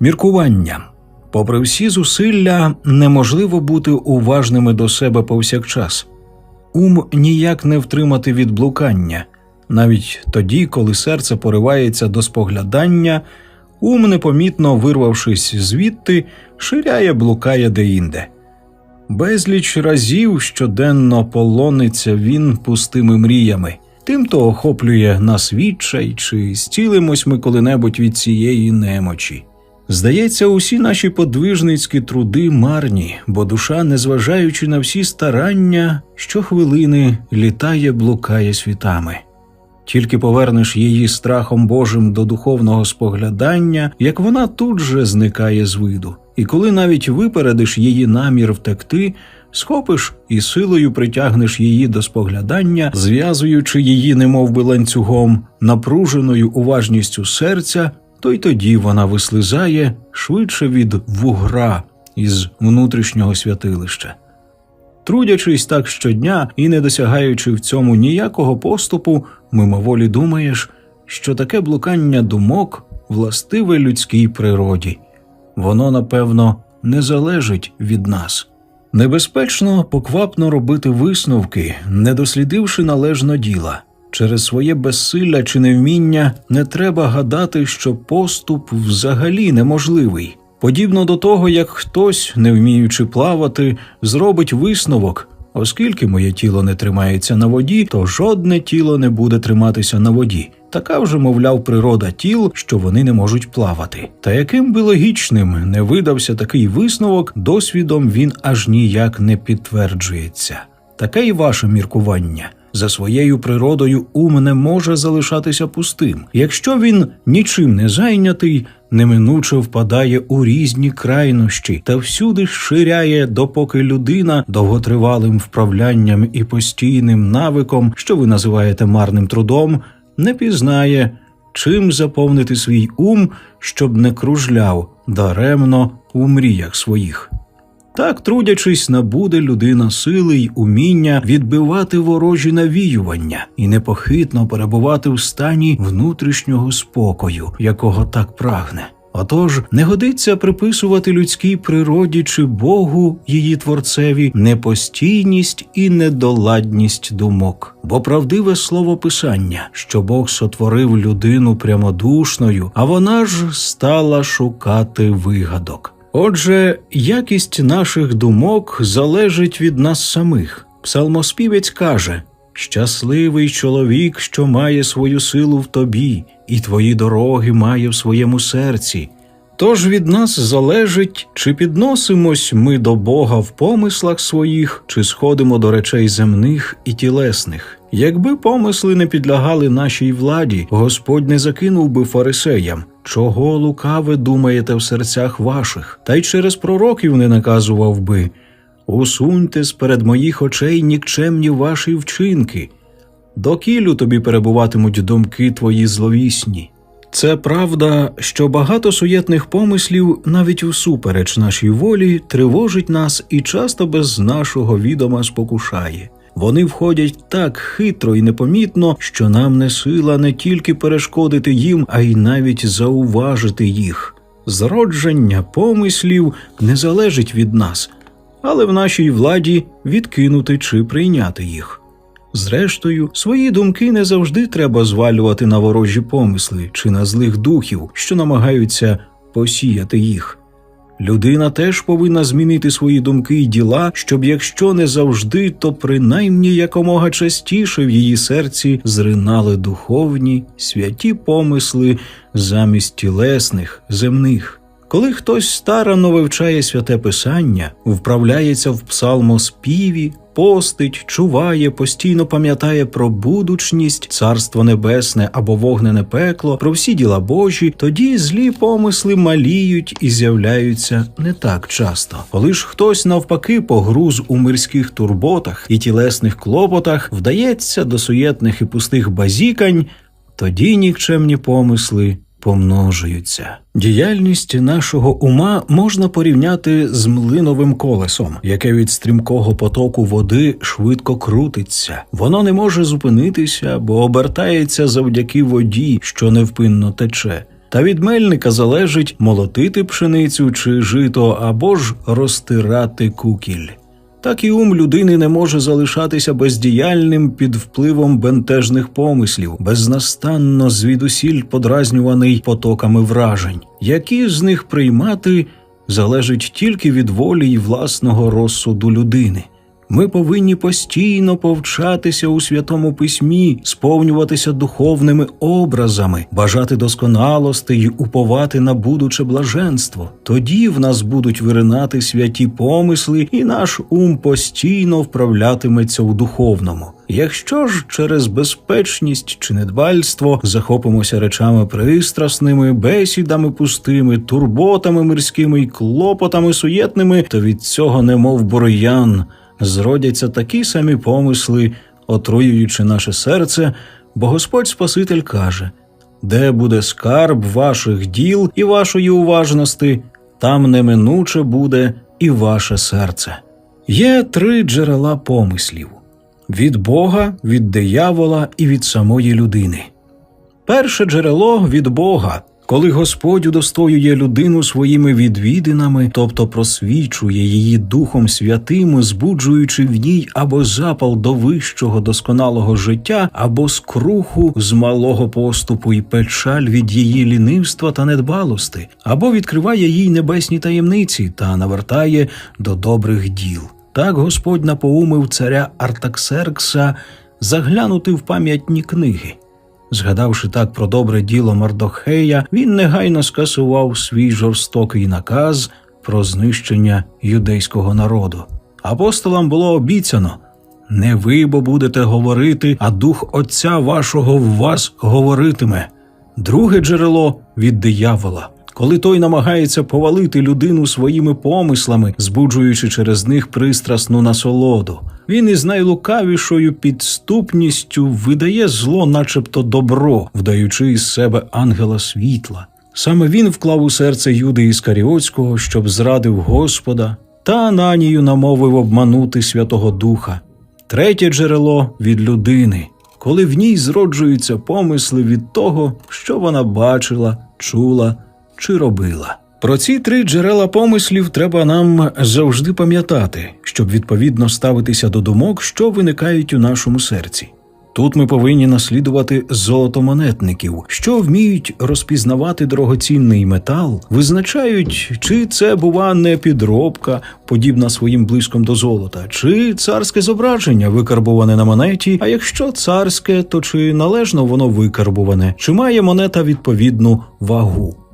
Міркування. Попри всі зусилля, неможливо бути уважними до себе повсякчас. Ум ніяк не втримати від блукання, навіть тоді, коли серце поривається до споглядання, ум, непомітно вирвавшись звідти, ширяє, блукає деінде. Безліч разів щоденно полониться він пустими мріями, тимто охоплює нас відчай, чи зцілимось ми коли-небудь від цієї немочі. Здається, усі наші подвижницькі труди марні, бо душа, незважаючи на всі старання, щохвилини літає, блукає світами. Тільки повернеш її страхом Божим до духовного споглядання, як вона тут же зникає з виду, і коли навіть випередиш її намір втекти, схопиш і силою притягнеш її до споглядання, зв'язуючи її, немов би ланцюгом, напруженою уважністю серця, то й тоді вона вислизає швидше від вугра із внутрішнього святилища. Трудячись так щодня і не досягаючи в цьому ніякого поступу, мимоволі думаєш, що таке блукання думок властиве людській природі. Воно, напевно, не залежить від нас. Небезпечно поквапно робити висновки, не дослідивши належно діла. Через своє безсилля чи невміння не треба гадати, що поступ взагалі неможливий. Подібно до того, як хтось, не вміючи плавати, зробить висновок. Оскільки моє тіло не тримається на воді, то жодне тіло не буде триматися на воді. Така вже, мовляв, природа тіл, що вони не можуть плавати. Та яким би логічним не видався такий висновок, досвідом він аж ніяк не підтверджується. Таке і ваше міркування. За своєю природою ум не може залишатися пустим. Якщо він нічим не зайнятий, неминуче впадає у різні крайнощі та всюди ширяє, допоки людина довготривалим вправлянням і постійним навиком, що ви називаєте марним трудом, не пізнає, чим заповнити свій ум, щоб не кружляв даремно у мріях своїх. Так, трудячись, набуде людина сили й уміння відбивати ворожі навіювання і непохитно перебувати в стані внутрішнього спокою, якого так прагне. Отож, не годиться приписувати людській природі чи Богу, її творцеві, непостійність і недоладність думок, бо правдиве слово Писання, що Бог сотворив людину прямодушною, а вона ж стала шукати вигадок. Отже, якість наших думок залежить від нас самих. Псалмоспівець каже: Щасливий чоловік, що має свою силу в тобі, і твої дороги має в своєму серці. Тож від нас залежить, чи підносимось ми до Бога в помислах своїх, чи сходимо до речей земних і тілесних. Якби помисли не підлягали нашій владі, Господь не закинув би фарисеям. Чого лукаве думаєте в серцях ваших, та й через пророків не наказував би Усуньте сперед моїх очей нікчемні ваші вчинки, докілю тобі перебуватимуть думки твої зловісні. Це правда, що багато суєтних помислів навіть всупереч нашій волі тривожить нас і часто без нашого відома спокушає. Вони входять так хитро і непомітно, що нам не сила не тільки перешкодити їм, а й навіть зауважити їх. Зродження помислів не залежить від нас, але в нашій владі відкинути чи прийняти їх. Зрештою, свої думки не завжди треба звалювати на ворожі помисли чи на злих духів, що намагаються посіяти їх. Людина теж повинна змінити свої думки і діла, щоб якщо не завжди, то принаймні якомога частіше в її серці зринали духовні, святі помисли замість тілесних, земних. Коли хтось старано вивчає святе писання, вправляється в псалмоспіві, постить, чуває, постійно пам'ятає про будучність, царство небесне або вогнене пекло, про всі діла Божі, тоді злі помисли маліють і з'являються не так часто. Коли ж хтось навпаки погруз у мирських турботах і тілесних клопотах, вдається до суєтних і пустих базікань, тоді нікчемні помисли помножуються. Діяльність нашого ума можна порівняти з млиновим колесом, яке від стрімкого потоку води швидко крутиться. Воно не може зупинитися, бо обертається завдяки воді, що невпинно тече. Та від мельника залежить молотити пшеницю чи жито або ж розтирати кукіль. Так і ум людини не може залишатися бездіяльним під впливом бентежних помислів, безнастанно звідусіль подразнюваний потоками вражень, які з них приймати залежить тільки від волі й власного розсуду людини. Ми повинні постійно повчатися у святому письмі, сповнюватися духовними образами, бажати досконалости й уповати на будуче блаженство. Тоді в нас будуть виринати святі помисли, і наш ум постійно вправлятиметься у духовному. Якщо ж через безпечність чи недбальство захопимося речами пристрасними, бесідами пустими, турботами мирськими й клопотами суєтними, то від цього, немов бур'ян, зродяться такі самі помисли, отруюючи наше серце, бо Господь Спаситель каже: де буде скарб ваших діл і вашої уважності, там неминуче буде і ваше серце. Є три джерела помислів від Бога, від диявола і від самої людини. Перше джерело від Бога, коли Господь удостоює людину своїми відвідинами, тобто просвічує її Духом Святим, збуджуючи в ній або запал до вищого досконалого життя, або скруху з малого поступу і печаль від її лінивства та недбалости, або відкриває їй небесні таємниці та навертає до добрих діл. Так Господь напоумив царя Артаксеркса заглянути в пам'ятні книги. Згадавши так про добре діло Мардохея, він негайно скасував свій жорстокий наказ про знищення юдейського народу. Апостолам було обіцяно не ви бо будете говорити, а дух Отця вашого в вас говоритиме. Друге джерело від диявола. Коли той намагається повалити людину своїми помислами, збуджуючи через них пристрасну насолоду, він із найлукавішою підступністю видає зло, начебто добро, вдаючи із себе ангела світла. Саме він вклав у серце Юди Іскаріотського, щоб зрадив Господа, та Ананію намовив обманути Святого Духа. Третє джерело від людини, коли в ній зроджуються помисли від того, що вона бачила, чула чи робила. Про ці три джерела помислів треба нам завжди пам'ятати, щоб відповідно ставитися до думок, що виникають у нашому серці. Тут ми повинні наслідувати золотомонетників, що вміють розпізнавати дорогоцінний метал, визначають, чи це бува не підробка, подібна своїм блиском до золота, чи царське зображення викарбуване на монеті. А якщо царське, то чи належно воно викарбуване, чи має монета відповідну вагу.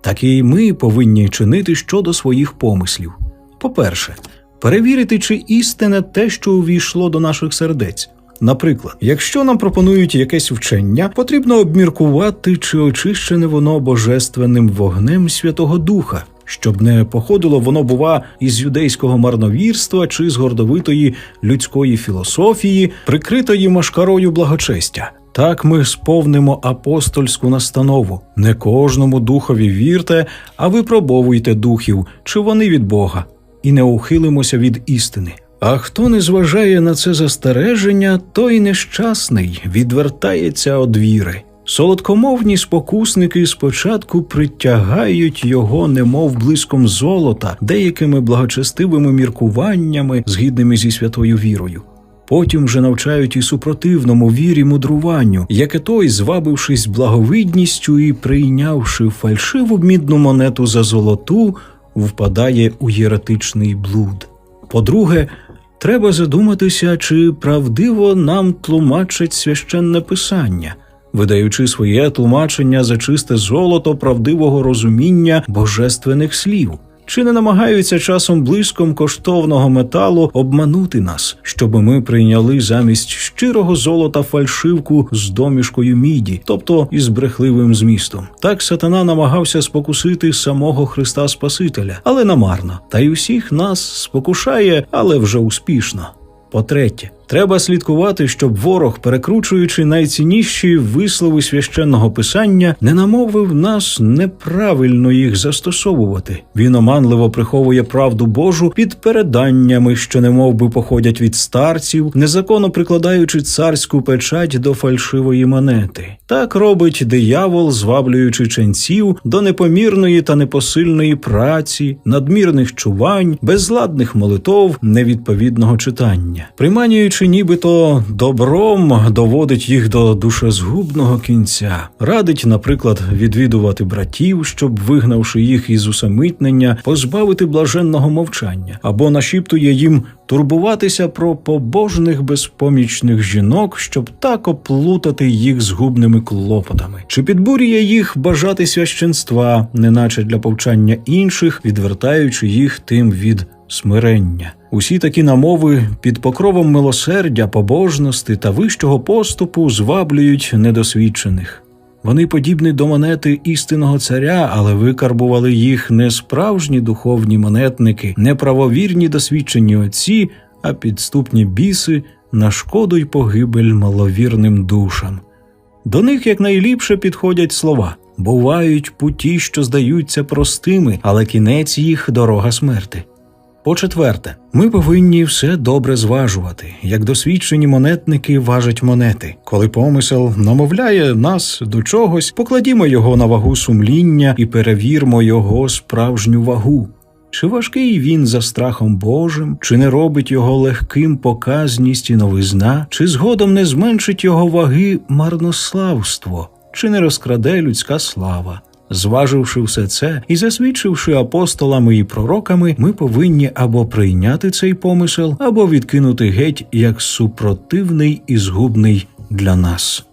Так і ми повинні чинити щодо своїх помислів. По-перше, перевірити, чи істинне те, що увійшло до наших сердець. Наприклад, якщо нам пропонують якесь вчення, потрібно обміркувати, чи очищене воно божественним вогнем Святого Духа, щоб не походило воно, бува, із юдейського марновірства чи з гордовитої людської філософії, прикритої машкарою благочестя. Так ми сповнимо апостольську настанову. Не кожному духові вірте, а випробовуйте духів, чи вони від Бога, і не ухилимося від істини. А хто не зважає на це застереження, той нещасний відвертається од віри. Солодкомовні спокусники спочатку притягають його, немов блиском золота, деякими благочестивими міркуваннями, згідними зі святою вірою. Потім вже навчають і супротивному вірі мудруванню, яке той, звабившись благовидністю і прийнявши фальшиву мідну монету за золоту, впадає у єретичний блуд. По-друге, треба задуматися, чи правдиво нам тлумачить священне писання, видаючи своє тлумачення за чисте золото правдивого розуміння божественних слів. Чи не намагаються часом блиском коштовного металу обманути нас, щоб ми прийняли замість щирого золота фальшивку з домішкою міді, тобто із брехливим змістом? Так сатана намагався спокусити самого Христа Спасителя, але намарно, та й усіх нас спокушає, але вже успішно. По-третє, Треба слідкувати, щоб ворог, перекручуючи найцінніші вислови священного писання, не намовив нас неправильно їх застосовувати. Він оманливо приховує правду Божу під переданнями, що немов би походять від старців, незаконно прикладаючи царську печать до фальшивої монети. Так робить диявол, зваблюючи ченців до непомірної та непосильної праці, надмірних чувань, безладних молитов, невідповідного читання, приманюючи нібито добром, доводить їх до душезгубного кінця, радить, наприклад, відвідувати братів, щоб, вигнавши їх із усамитнення, позбавити блаженного мовчання, або нашіптує їм турбуватися про побожних безпомічних жінок, щоб так оплутати їх згубними клопотами, чи підбурює їх бажати священства, неначе для повчання інших, відвертаючи їх тим від смирення. Усі такі намови під покровом милосердя, побожності та вищого поступу зваблюють недосвідчених. Вони подібні до монети істинного царя, але викарбували їх не справжні духовні монетники, не правовірні досвідчені отці, а підступні біси на шкоду й погибель маловірним душам. До них якнайліпше підходять слова. Бувають путі, що здаються простими, але кінець їх дорога смерти. По четверте, ми повинні все добре зважувати, як досвідчені монетники важать монети. Коли помисел намовляє нас до чогось, покладімо його на вагу сумління і перевірмо його справжню вагу. Чи важкий він за страхом Божим, чи не робить його легким показність і новизна, чи згодом не зменшить його ваги марнославство, чи не розкраде людська слава. Зваживши все це і засвідчивши апостолами і пророками, ми повинні або прийняти цей помисел, або відкинути геть як супротивний і згубний для нас.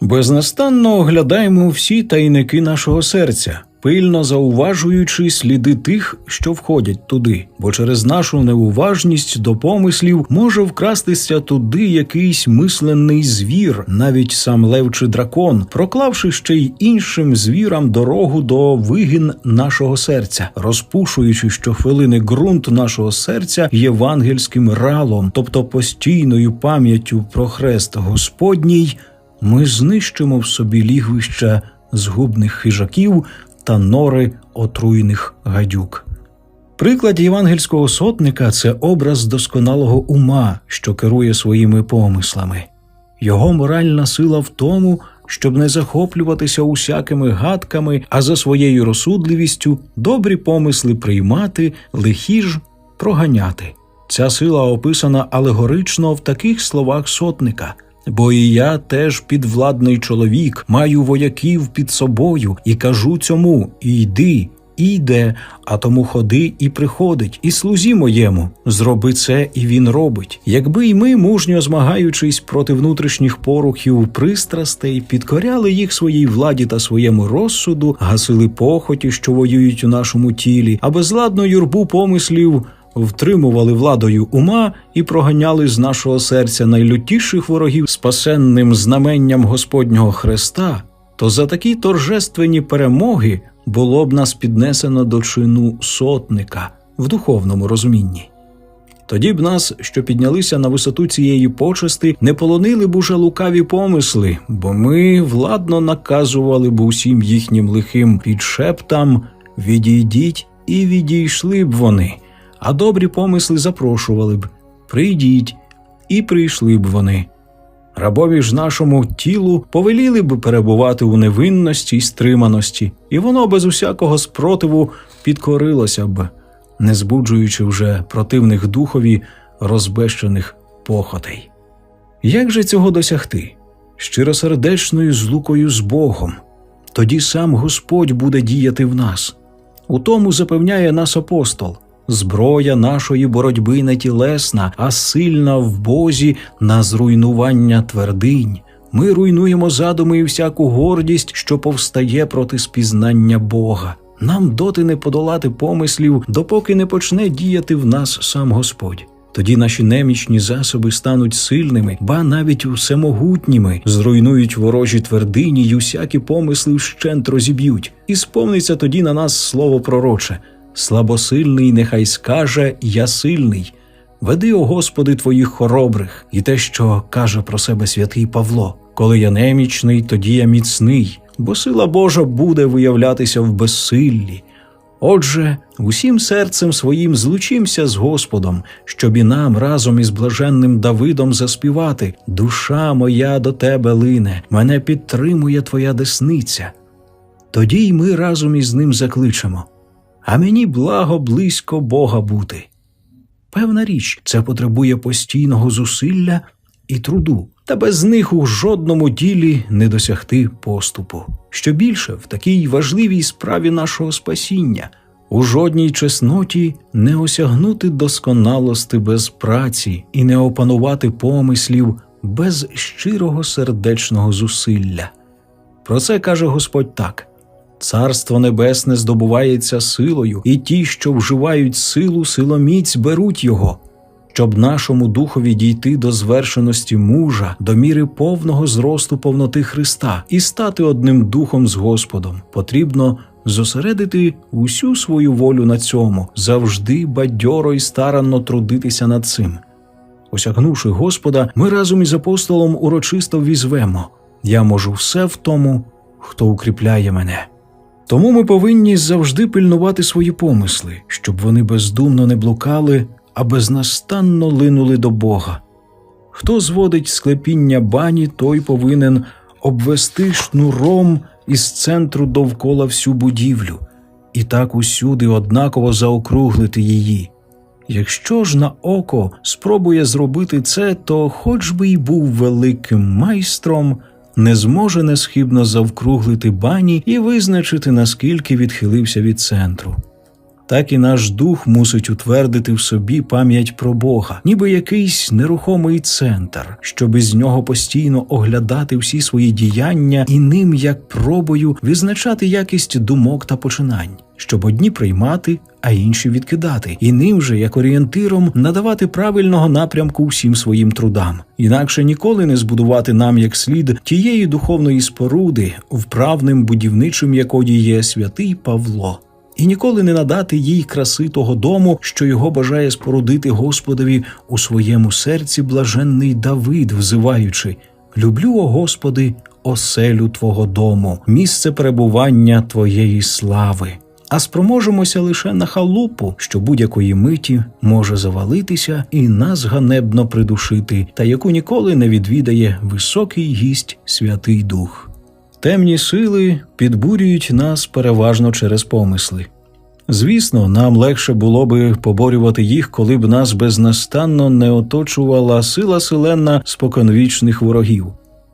Безнастанно оглядаємо всі тайники нашого серця, пильно зауважуючи сліди тих, що входять туди, бо через нашу неуважність до помислів може вкрастися туди якийсь мисленний звір, навіть сам лев чи дракон, проклавши ще й іншим звірам дорогу до вигін нашого серця, розпушуючи щохвилини ґрунт нашого серця євангельським ралом, тобто постійною пам'яттю про хрест Господній, ми знищимо в собі лігвища згубних хижаків та нори отруйних гадюк. Приклад євангельського сотника це образ досконалого ума, що керує своїми помислами. Його моральна сила в тому, щоб не захоплюватися усякими гадками, а за своєю розсудливістю добрі помисли приймати, лихі ж проганяти. Ця сила описана алегорично в таких словах сотника. Бо і я теж підвладний чоловік, маю вояків під собою, і кажу цьому йди, і йде, а тому ходи і приходить, і слузі моєму. Зроби це, і він робить. Якби й ми, мужньо змагаючись проти внутрішніх порухів пристрастей, підкоряли їх своїй владі та своєму розсуду, гасили похоті, що воюють у нашому тілі, а безладну юрбу помислів втримували владою ума і проганяли з нашого серця найлютіших ворогів спасенним знаменням Господнього Христа, то за такі торжественні перемоги було б нас піднесено до чину сотника в духовному розумінні. Тоді б нас, що піднялися на висоту цієї почести, не полонили б уже лукаві помисли, бо ми владно наказували б усім їхнім лихим підшептам відійдіть і відійшли б вони а добрі помисли запрошували б прийдіть, і прийшли б вони. Рабові ж нашому тілу повеліли б перебувати у невинності й стриманості, і воно без усякого спротиву підкорилося б, не збуджуючи вже противних духові розбещених похотей. Як же цього досягти? Щиросердечною злукою з Богом, тоді сам Господь буде діяти в нас. У тому запевняє нас апостол. Зброя нашої боротьби не тілесна, а сильна в Бозі на зруйнування твердинь. Ми руйнуємо задуми і всяку гордість, що повстає проти спізнання Бога. Нам доти не подолати помислів, допоки не почне діяти в нас сам Господь. Тоді наші немічні засоби стануть сильними, ба навіть всемогутніми, зруйнують ворожі твердині й усякі помисли вщент розіб'ють, і сповниться тоді на нас слово пророче. Слабосильний нехай скаже Я сильний, Веди, о Господи, твоїх хоробрих, і те, що каже про себе святий Павло. Коли я немічний, тоді я міцний, бо сила Божа буде виявлятися в безсиллі. Отже, усім серцем своїм злучимся з Господом, щоб і нам разом із блаженним Давидом заспівати Душа моя до тебе лине, мене підтримує твоя десниця. Тоді й ми разом із ним закличемо А мені благо близько Бога бути. Певна річ, це потребує постійного зусилля і труду, та без них у жодному ділі не досягти поступу. Що більше в такій важливій справі нашого спасіння, у жодній чесноті не осягнути досконалости без праці і не опанувати помислів без щирого сердечного зусилля. Про це каже Господь так. Царство небесне здобувається силою, і ті, що вживають силу, силоміць беруть його. Щоб нашому духові дійти до звершеності мужа, до міри повного зросту повноти Христа і стати одним духом з Господом, потрібно зосередити усю свою волю на цьому, завжди бадьоро і старанно трудитися над цим. Осягнувши Господа, ми разом із апостолом урочисто візвемо Я можу все в тому, хто укріпляє мене. Тому ми повинні завжди пильнувати свої помисли, щоб вони бездумно не блукали, а безнастанно линули до Бога. Хто зводить склепіння бані, той повинен обвести шнуром із центру довкола всю будівлю, і так усюди однаково заокруглити її. Якщо ж на око спробує зробити це, то, хоч би й був великим майстром, не зможе несхибно завкруглити бані і визначити, наскільки відхилився від центру. Так і наш дух мусить утвердити в собі пам'ять про Бога, ніби якийсь нерухомий центр, щоб із нього постійно оглядати всі свої діяння і ним, як пробою, визначати якість думок та починань, щоб одні приймати, а інші відкидати, і ним же, як орієнтиром, надавати правильного напрямку всім своїм трудам. Інакше ніколи не збудувати нам як слід тієї духовної споруди, вправним будівничим якої є святий Павло і ніколи не надати їй краси того дому, що його бажає спорудити Господові у своєму серці блаженний Давид, взиваючи Люблю, о Господи, оселю Твого дому, місце перебування Твоєї слави. А спроможемося лише на халупу, що будь-якої миті може завалитися і нас ганебно придушити, та яку ніколи не відвідає високий гість Святий Дух. Темні сили підбурюють нас переважно через помисли. Звісно, нам легше було би поборювати їх, коли б нас безнастанно не оточувала сила селенна споконвічних ворогів.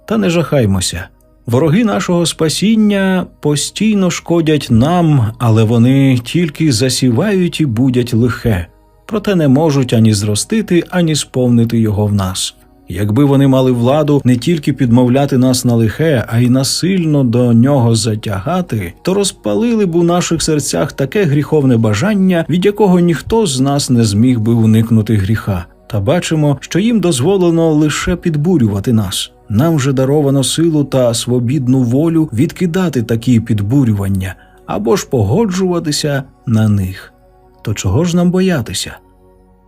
Та не жахаймося. Вороги нашого спасіння постійно шкодять нам, але вони тільки засівають і будять лихе, проте не можуть ані зростити, ані сповнити його в нас. Якби вони мали владу не тільки підмовляти нас на лихе, а й насильно до нього затягати, то розпалили б у наших серцях таке гріховне бажання, від якого ніхто з нас не зміг би уникнути гріха. Та бачимо, що їм дозволено лише підбурювати нас. Нам же даровано силу та свобідну волю відкидати такі підбурювання або ж погоджуватися на них. То чого ж нам боятися?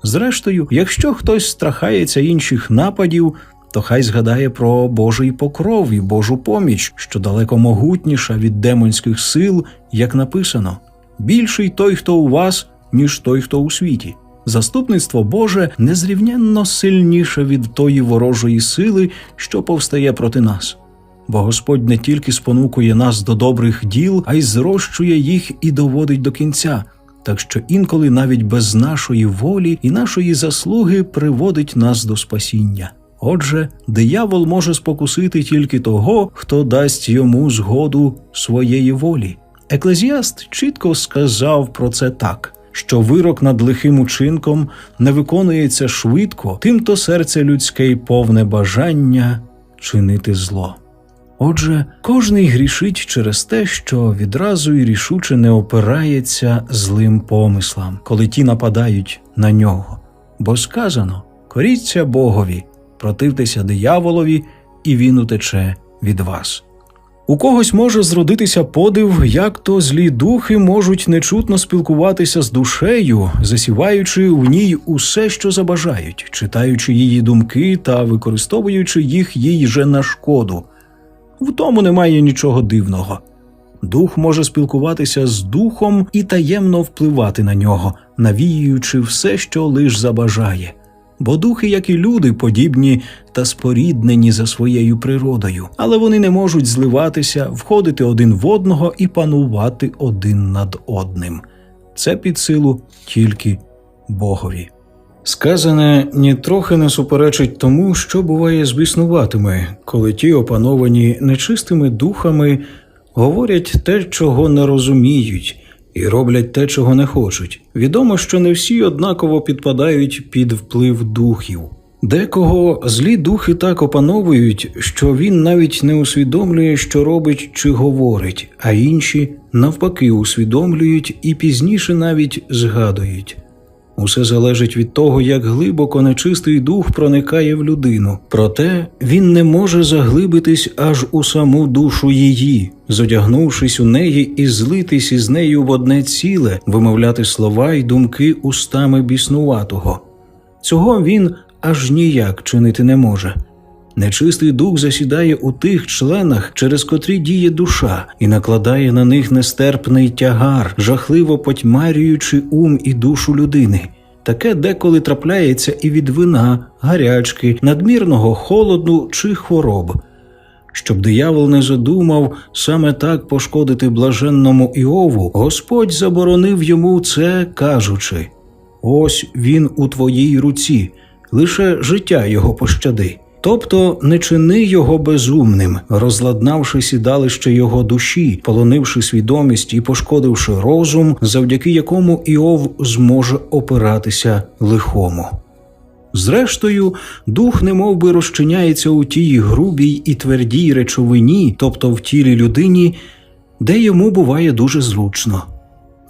Зрештою, якщо хтось страхається інших нападів, то хай згадає про Божий покров і Божу поміч, що далеко могутніша від демонських сил, як написано більший той, хто у вас, ніж той, хто у світі. Заступництво Боже незрівнянно сильніше від тої ворожої сили, що повстає проти нас. Бо Господь не тільки спонукує нас до добрих діл, а й зрощує їх і доводить до кінця так що інколи навіть без нашої волі і нашої заслуги приводить нас до спасіння. Отже, диявол може спокусити тільки того, хто дасть йому згоду своєї волі. Еклезіаст чітко сказав про це так. Що вирок над лихим учинком не виконується швидко, тимто серце людське й повне бажання чинити зло. Отже, кожний грішить через те, що відразу й рішуче не опирається злим помислам, коли ті нападають на нього. Бо сказано коріться Богові, противтеся дияволові, і він утече від вас. У когось може зродитися подив, як то злі духи можуть нечутно спілкуватися з душею, засіваючи в ній усе, що забажають, читаючи її думки та використовуючи їх їй же на шкоду. В тому немає нічого дивного. Дух може спілкуватися з духом і таємно впливати на нього, навіюючи все, що лиш забажає. Бо духи, як і люди, подібні та споріднені за своєю природою, але вони не можуть зливатися, входити один в одного і панувати один над одним. Це під силу тільки Богові. Сказане нітрохи не суперечить тому, що буває з біснуватими, коли ті, опановані нечистими духами, говорять те, чого не розуміють, і роблять те, чого не хочуть. Відомо, що не всі однаково підпадають під вплив духів. Декого злі духи так опановують, що він навіть не усвідомлює, що робить чи говорить, а інші навпаки усвідомлюють і пізніше навіть згадують. Усе залежить від того, як глибоко нечистий дух проникає в людину. Проте він не може заглибитись аж у саму душу її, зодягнувшись у неї і злитись із нею в одне ціле, вимовляти слова й думки устами біснуватого. Цього він аж ніяк чинити не може. Нечистий дух засідає у тих членах, через котрі діє душа, і накладає на них нестерпний тягар, жахливо потьмарюючи ум і душу людини. Таке деколи трапляється і від вина, гарячки, надмірного холоду чи хвороб. Щоб диявол не задумав саме так пошкодити блаженному Іову, Господь заборонив йому це, кажучи: Ось він у твоїй руці, лише життя його пощади. Тобто не чини його безумним, розладнавши сідалище його душі, полонивши свідомість і пошкодивши розум, завдяки якому Іов зможе опиратися лихому. Зрештою, дух немов би розчиняється у тій грубій і твердій речовині, тобто в тілі людині, де йому буває дуже зручно.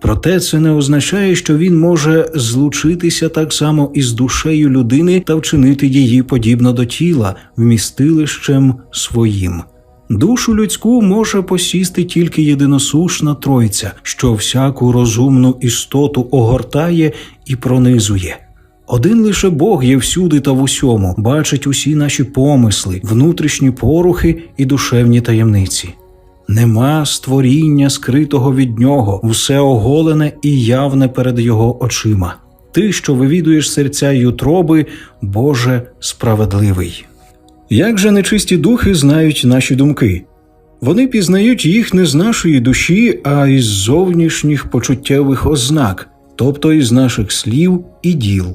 Проте це не означає, що він може злучитися так само із душею людини та вчинити її подібно до тіла, вмістилищем своїм. Душу людську може посісти тільки єдиносушна Тройця, що всяку розумну істоту огортає і пронизує. Один лише Бог є всюди та в усьому, бачить усі наші помисли, внутрішні порухи і душевні таємниці. Нема створіння, скритого від нього, все оголене і явне перед його очима. Ти, що вивідуєш серця й утроби, Боже справедливий. Як же нечисті духи знають наші думки? Вони пізнають їх не з нашої душі, а із зовнішніх почуттєвих ознак, тобто із наших слів і діл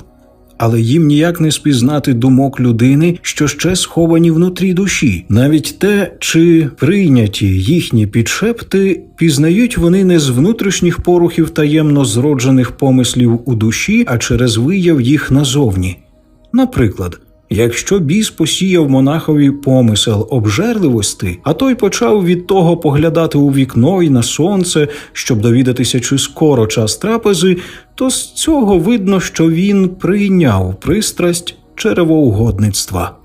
але їм ніяк не спізнати думок людини, що ще сховані внутрі душі. Навіть те, чи прийняті їхні підшепти, пізнають вони не з внутрішніх порухів таємно зроджених помислів у душі, а через вияв їх назовні. Наприклад. Якщо біс посіяв монахові помисел обжерливості, а той почав від того поглядати у вікно і на сонце, щоб довідатися, чи скоро час трапези, то з цього видно, що він прийняв пристрасть черевоугодництва.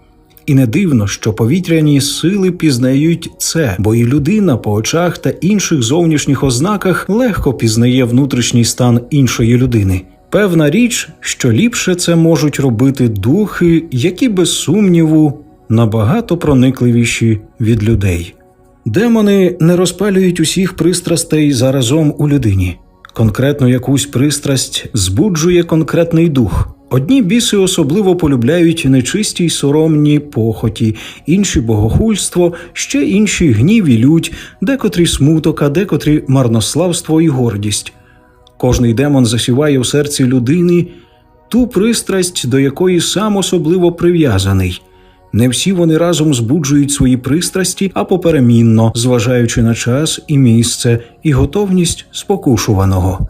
І не дивно, що повітряні сили пізнають це, бо і людина по очах та інших зовнішніх ознаках легко пізнає внутрішній стан іншої людини. Певна річ, що ліпше це можуть робити духи, які без сумніву набагато проникливіші від людей. Демони не розпалюють усіх пристрастей заразом у людині. Конкретно якусь пристрасть збуджує конкретний дух. Одні біси особливо полюбляють нечисті й соромні похоті, інші богохульство, ще інші гнів і лють, декотрі смуток, а декотрі марнославство і гордість. Кожний демон засіває у серці людини ту пристрасть, до якої сам особливо прив'язаний. Не всі вони разом збуджують свої пристрасті, а поперемінно, зважаючи на час і місце і готовність спокушуваного.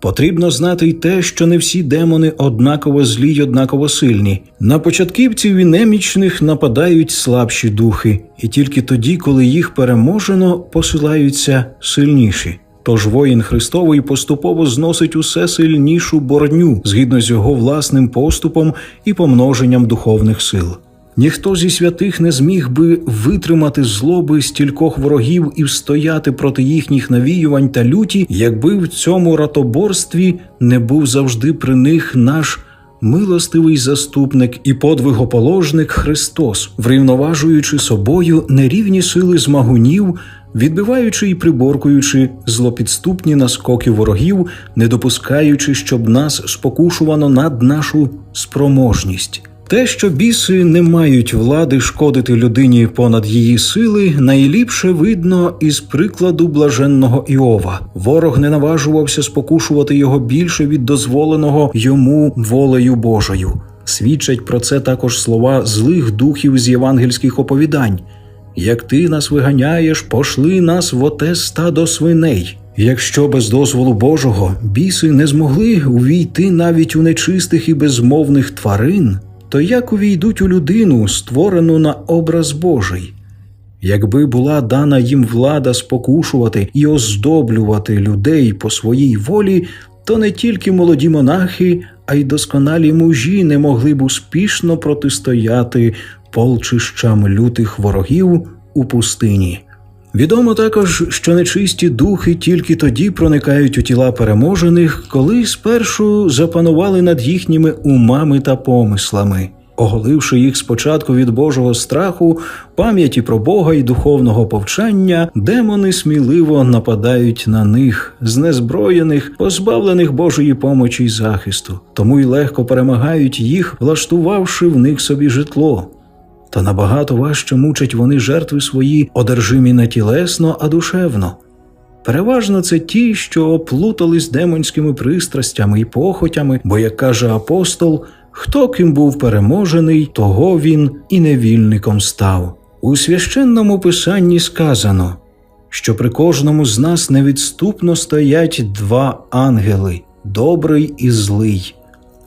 Потрібно знати й те, що не всі демони однаково злі й однаково сильні. На початківців і немічних нападають слабші духи, і тільки тоді, коли їх переможено, посилаються сильніші. Тож воїн Христовий поступово зносить усе сильнішу борню згідно з його власним поступом і помноженням духовних сил. Ніхто зі святих не зміг би витримати злоби стількох ворогів і встояти проти їхніх навіювань та люті, якби в цьому ратоборстві не був завжди при них наш милостивий заступник і подвигоположник Христос, врівноважуючи собою нерівні сили змагунів, відбиваючи і приборкуючи злопідступні наскоки ворогів, не допускаючи, щоб нас спокушувано над нашу спроможність. Те, що біси не мають влади шкодити людині понад її сили, найліпше видно із прикладу блаженного Іова. Ворог не наважувався спокушувати його більше від дозволеного йому волею Божою. Свідчать про це також слова злих духів з євангельських оповідань. Як ти нас виганяєш, пошли нас в оте стадо свиней. Якщо без дозволу Божого біси не змогли увійти навіть у нечистих і безмовних тварин, то як увійдуть у людину, створену на образ Божий? Якби була дана їм влада спокушувати і оздоблювати людей по своїй волі, то не тільки молоді монахи, а й досконалі мужі не могли б успішно протистояти полчищам лютих ворогів у пустині. Відомо також, що нечисті духи тільки тоді проникають у тіла переможених, коли спершу запанували над їхніми умами та помислами, оголивши їх спочатку від Божого страху, пам'яті про Бога і духовного повчання, демони сміливо нападають на них, знезброєних, позбавлених Божої помочі й захисту, тому й легко перемагають їх, влаштувавши в них собі житло. Та набагато важче мучать вони жертви свої, одержимі не тілесно, а душевно. Переважно це ті, що оплутались демонськими пристрастями і похотями, бо, як каже апостол, хто ким був переможений, того він і невільником став. У священному писанні сказано, що при кожному з нас невідступно стоять два ангели добрий і злий.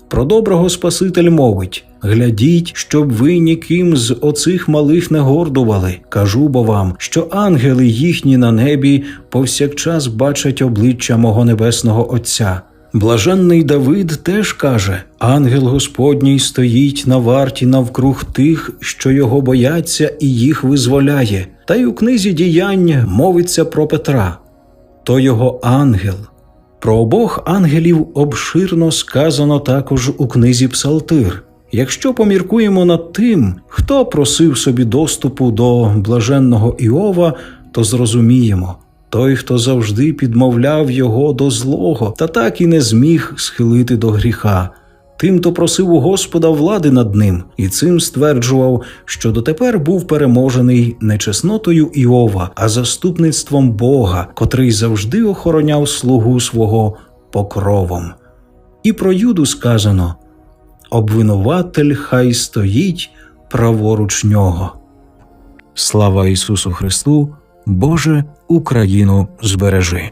Про доброго Спаситель мовить глядіть, щоб ви ніким з оцих малих не гордували. Кажу бо вам, що ангели їхні на небі повсякчас бачать обличчя мого небесного Отця. Блаженний Давид теж каже: Ангел Господній стоїть на варті навкруг тих, що його бояться, і їх визволяє. Та й у книзі діянь мовиться про Петра. То його ангел. Про обох ангелів обширно сказано також у книзі Псалтир. Якщо поміркуємо над тим, хто просив собі доступу до блаженного Іова, то зрозуміємо той, хто завжди підмовляв його до злого, та так і не зміг схилити до гріха. Тим, хто просив у Господа влади над ним, і цим стверджував, що дотепер був переможений не чеснотою Іова, а заступництвом Бога, котрий завжди охороняв слугу свого покровом. І про Юду сказано обвинуватель хай стоїть праворуч нього. Слава Ісусу Христу, Боже, Україну збережи.